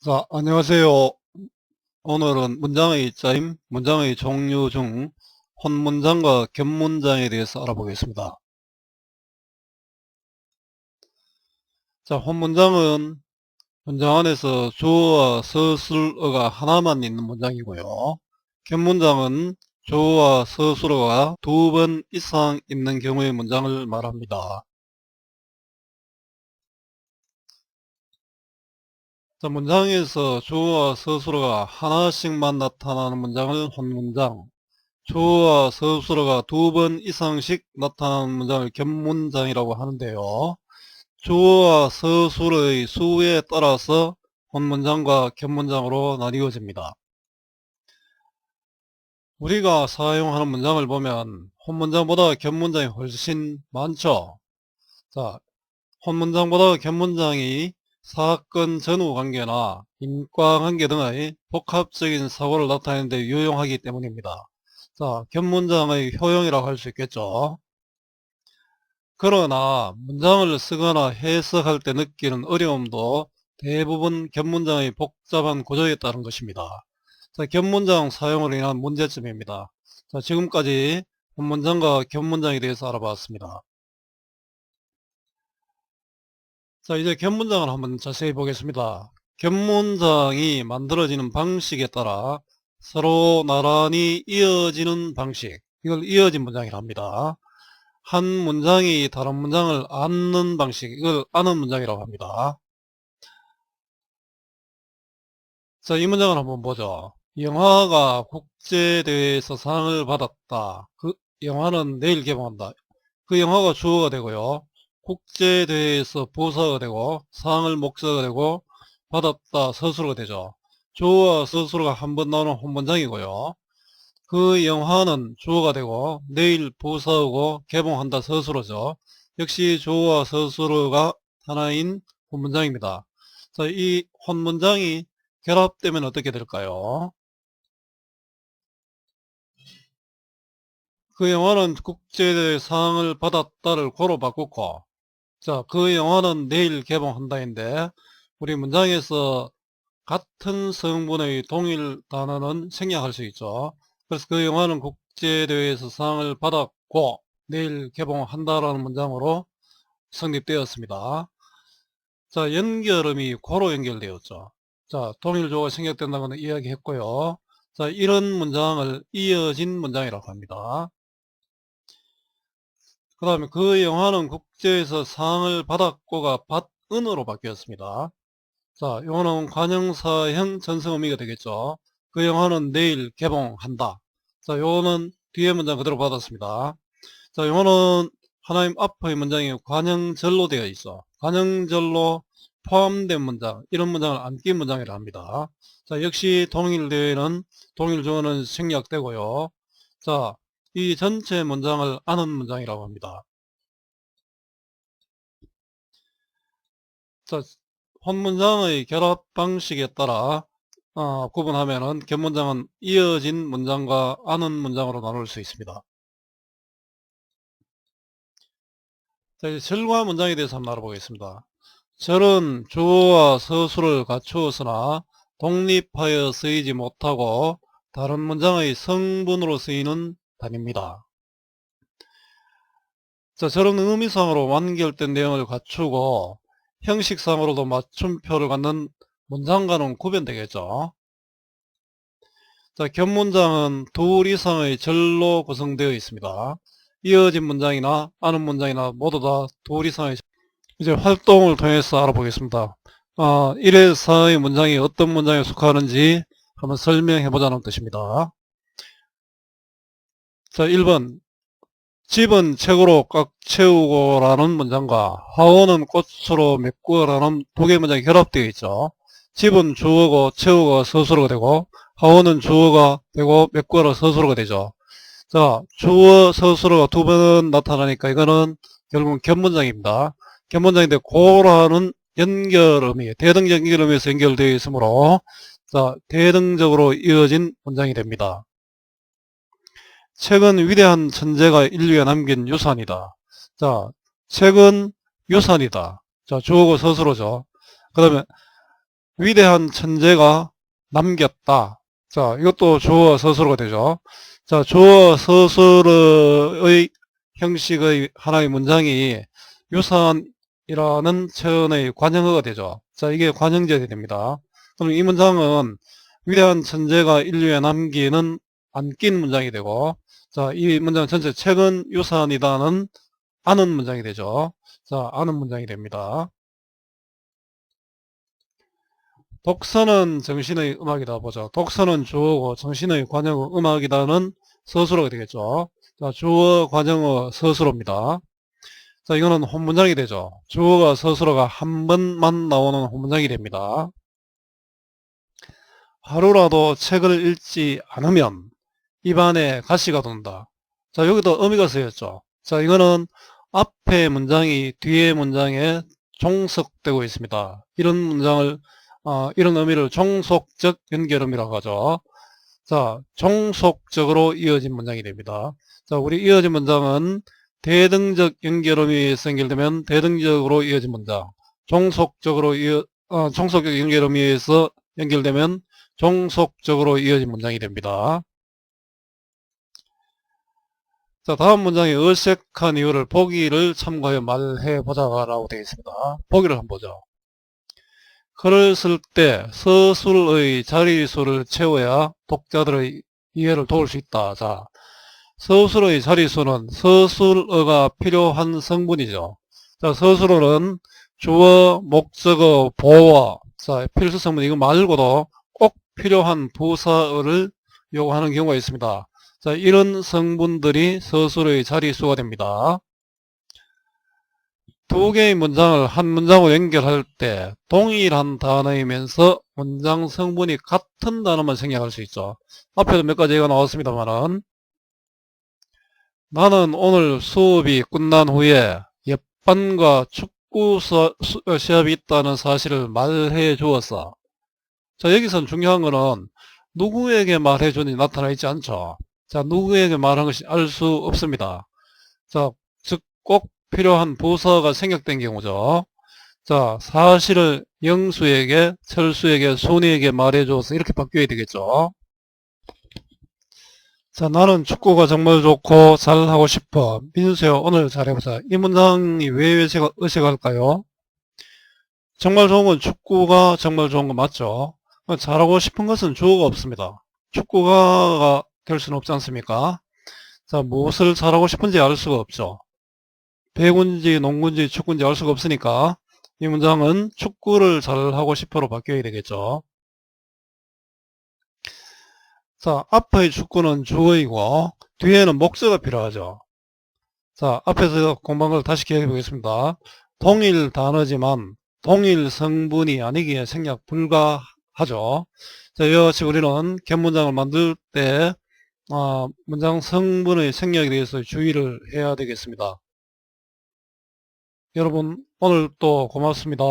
자, 안녕하세요. 오늘은 문장의 짜임, 문장의 종류 중 혼문장과 겹문장에 대해서 알아보겠습니다. 자, 혼문장은 문장 안에서 주어와 서술어가 하나만 있는 문장이고요. 겹문장은 주어와 서술어가 두 번 이상 있는 경우의 문장을 말합니다. 자, 문장에서 주어와 서술어가 하나씩만 나타나는 문장을 혼문장, 주어와 서술어가 두 번 이상씩 나타나는 문장을 겹문장이라고 하는데요. 주어와 서술어의 수에 따라서 혼문장과 겹문장으로 나뉘어집니다. 우리가 사용하는 문장을 보면 혼문장보다 겹문장이 훨씬 많죠. 자, 혼문장보다 겹문장이 사건 전후 관계나 인과 관계 등의 복합적인 사고를 나타내는 데 유용하기 때문입니다. 자, 겹문장의 효용이라고 할 수 있겠죠. 그러나 문장을 쓰거나 해석할 때 느끼는 어려움도 대부분 겹문장의 복잡한 구조에 따른 것입니다. 자, 겹문장 사용으로 인한 문제점입니다. 자, 지금까지 본문장과 겹문장에 대해서 알아봤습니다. 자, 이제 겹문장을 한번 자세히 보겠습니다. 겹문장이 만들어지는 방식에 따라 서로 나란히 이어지는 방식, 이걸 이어진 문장이라 합니다. 한 문장이 다른 문장을 안는 방식, 이걸 아는 문장이라고 합니다. 자, 이 문장을 한번 보죠. 영화가 국제대회에서 상을 받았다. 그 영화는 내일 개봉한다. 그 영화가 주어가 되고요. 국제대회에서 보사가 되고 상을 목사가 되고 받았다 서술어가 되죠. 주어와 서술어가 한 번 나오는 혼문장이고요. 그 영화는 주어가 되고 내일 보사하고 개봉한다 서술어죠. 역시 주어와 서술어가 하나인 혼문장입니다. 자, 이 혼문장이 결합되면 어떻게 될까요? 그 영화는 국제대회 상을 받았다를 고로 바꾸고 자, 그 영화는 내일 개봉한다인데 우리 문장에서 같은 성분의 동일 단어는 생략할 수 있죠. 그래서 그 영화는 국제대회에서 상을 받았고 내일 개봉한다라는 문장으로 성립되었습니다. 자, 연결음이 고로 연결되었죠. 자, 동일조가 생략된다고 이야기했고요. 자, 이런 문장을 이어진 문장이라고 합니다. 그 다음에 그 영화는 국제에서 상을 받았고가 받은으로 바뀌었습니다. 자, 이거는 관형사형 전성의미가 되겠죠. 그 영화는 내일 개봉한다. 자, 요거는 뒤에 문장 그대로 받았습니다. 자, 요거는 하나님 앞의 문장이 관형절로 되어 있어. 관형절로 포함된 문장, 이런 문장을 안 낀 문장이라 합니다. 자, 역시 동일대에는 동일조어는 생략되고요. 자, 이 전체 문장을 아는 문장이라고 합니다. 자, 혼문장의 결합 방식에 따라 어, 구분하면은 겹문장은 이어진 문장과 아는 문장으로 나눌 수 있습니다. 자, 이제 절과 문장에 대해서 한번 알아보겠습니다. 절은 주어와 서술을 갖추었으나 독립하여 쓰이지 못하고 다른 문장의 성분으로 쓰이는 단입니다. 자, 저런 의미상으로 완결된 내용을 갖추고 형식상으로도 맞춤표를 갖는 문장과는 구별되겠죠. 자, 겹문장은 둘 이상의 절로 구성되어 있습니다. 이어진 문장이나 아는 문장이나 모두 다 둘 이상의 이제 활동을 통해서 알아보겠습니다. 어, 1에서의 문장이 어떤 문장에 속하는지 한번 설명해 보자는 뜻입니다. 자, 1번. 집은 책으로 꽉 채우고라는 문장과 화원은 꽃으로 메꾸어라는 두 개의 문장이 결합되어 있죠. 집은 주어고 채우고 서술어가 되고 화원은 주어가 되고 메꾸어라 서술어가 되죠. 자, 주어 서술어가 두 번 나타나니까 이거는 결국은 겹문장입니다. 겹문장인데 고라는 연결음이 대등 연결음에서 연결되어 있으므로 자, 대등적으로 이어진 문장이 됩니다. 책은 위대한 천재가 인류에 남긴 유산이다. 자, 책은 유산이다. 자, 주어고 서술어죠. 그 다음에 위대한 천재가 남겼다. 자, 이것도 주어 서술어가 되죠. 자, 주어 서술어의 형식의 하나의 문장이 유산이라는 체언의 관형어가 되죠. 자, 이게 관형제이 됩니다. 그럼 이 문장은 위대한 천재가 인류에 남기는 안 낀 문장이 되고, 자, 이 문장 전체 책은 유산이다는 아는 문장이 되죠. 자, 아는 문장이 됩니다. 독서는 정신의 음악이다 보죠. 독서는 주어고 정신의 관형어 음악이다는 서술어가 되겠죠. 자, 주어 관형어 서술어입니다. 자, 이거는 혼문장이 되죠. 주어가 서술어가 한 번만 나오는 혼문장이 됩니다. 하루라도 책을 읽지 않으면 입안에 가시가 돈다. 자, 여기도 의미가 쓰였죠. 자, 이거는 앞에 문장이 뒤에 문장에 종속되고 있습니다. 이런 문장을 어, 이런 의미를 종속적 연결음이라고 하죠. 자, 종속적으로 이어진 문장이 됩니다. 자, 우리 이어진 문장은 대등적 연결음이 연결되면 대등적으로 이어진 문장, 종속적으로 이어, 어, 종속적 연결음이 의해서 연결되면 종속적으로 이어진 문장이 됩니다. 자, 다음 문장에 어색한 이유를 보기를 참고하여 말해보자 라고 되어 있습니다. 보기를 한번 보죠. 글을 쓸 때 서술의 자리수를 채워야 독자들의 이해를 도울 수 있다. 자, 서술의 자리수는 서술어가 필요한 성분이죠. 자, 서술어는 주어, 목적어, 보어, 자, 필수 성분 이거 말고도 꼭 필요한 부사어를 요구하는 경우가 있습니다. 자, 이런 성분들이 서술의 자리수가 됩니다. 두 개의 문장을 한 문장으로 연결할 때 동일한 단어이면서 문장 성분이 같은 단어만 생략할 수 있죠. 앞에도 몇 가지가 나왔습니다만은 나는 오늘 수업이 끝난 후에 옆반과 축구 시합이 있다는 사실을 말해 주었어. 자, 여기선 중요한 거는 누구에게 말해 주는지 나타나 있지 않죠. 자, 누구에게 말한 것이 알 수 없습니다. 자, 즉, 꼭 필요한 부서가 생략된 경우죠. 자, 사실을 영수에게, 철수에게, 손이에게 말해줘서 이렇게 바뀌어야 되겠죠. 자, 나는 축구가 정말 좋고 잘하고 싶어. 민수야, 오늘 잘해보자. 이 문장이 왜 의식할까요? 정말 좋은 건 축구가 정말 좋은 거 맞죠? 잘하고 싶은 것은 주어가 없습니다. 축구가 될 수는 없지 않습니까? 자, 무엇을 잘하고 싶은지 알 수가 없죠. 배구인지 농구인지 축구인지 알 수가 없으니까 이 문장은 축구를 잘하고 싶어로 바뀌어야 되겠죠. 자, 앞의 축구는 주어이고 뒤에는 목적가 필요하죠. 자, 앞에서 걸 다시 기억해 보겠습니다. 동일 단어지만 동일 성분이 아니기에 생략 불가하죠. 자, 이와 같이 우리는 갯문장을 만들 때 어, 문장 성분의 생략에 대해서 주의를 해야 되겠습니다. 여러분 오늘 또 고맙습니다.